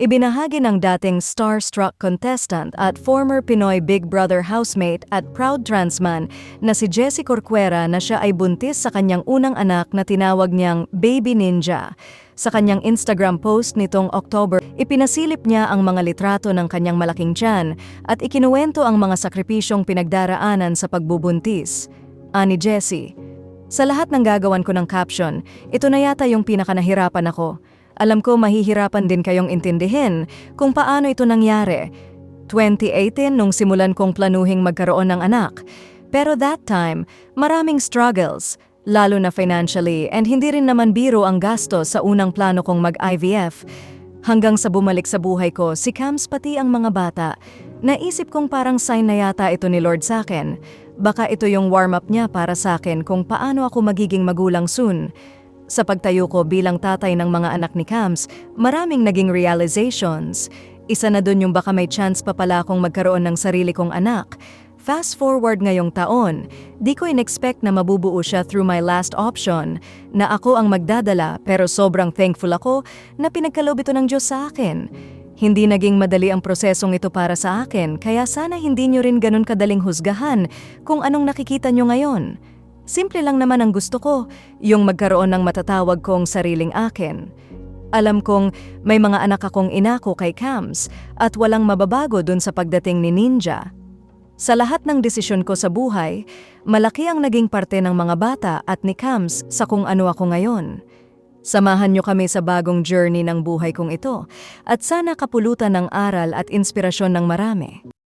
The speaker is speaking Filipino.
Ibinahagi ng dating starstruck contestant at former Pinoy Big Brother housemate at proud transman na si Jessie Corcuera na siya ay buntis sa kanyang unang anak na tinawag niyang Baby Ninja. Sa kanyang Instagram post nitong October, ipinasilip niya ang mga litrato ng kanyang malaking tiyan at ikinuwento ang mga sakripisyong pinagdaraanan sa pagbubuntis. Ani Jessie, sa lahat ng gagawan ko ng caption, ito na yata yung pinakanahirapan ako. Alam ko mahihirapan din kayong intindihin kung paano ito nangyari. 2018 nung simulan kong planuhing magkaroon ng anak. Pero that time, maraming struggles, lalo na financially and hindi rin naman biro ang gasto sa unang plano kong mag-IVF. Hanggang sa bumalik sa buhay ko, si Cams pati ang mga bata. Naisip kong parang sign na yata ito ni Lord sa akin. Baka ito yung warm-up niya para sa akin kung paano ako magiging magulang soon. Sa pagtayo ko bilang tatay ng mga anak ni Cams, maraming naging realizations. Isa na dun yung baka may chance pa pala akong magkaroon ng sarili kong anak. Fast forward ngayong taon, di ko in-expect na mabubuo siya through my last option, na ako ang magdadala pero sobrang thankful ako na pinagkaloob ito ng Diyos sa akin. Hindi naging madali ang prosesong ito para sa akin, kaya sana hindi nyo rin ganun kadaling husgahan kung anong nakikita nyo ngayon. Simple lang naman ang gusto ko, yung magkaroon ng matatawag kong sariling akin. Alam kong may mga anak akong inako kay Cams at walang mababago dun sa pagdating ni Ninja. Sa lahat ng desisyon ko sa buhay, malaki ang naging parte ng mga bata at ni Cams sa kung ano ako ngayon. Samahan niyo kami sa bagong journey ng buhay kong ito at sana kapulutan ng aral at inspirasyon ng marami.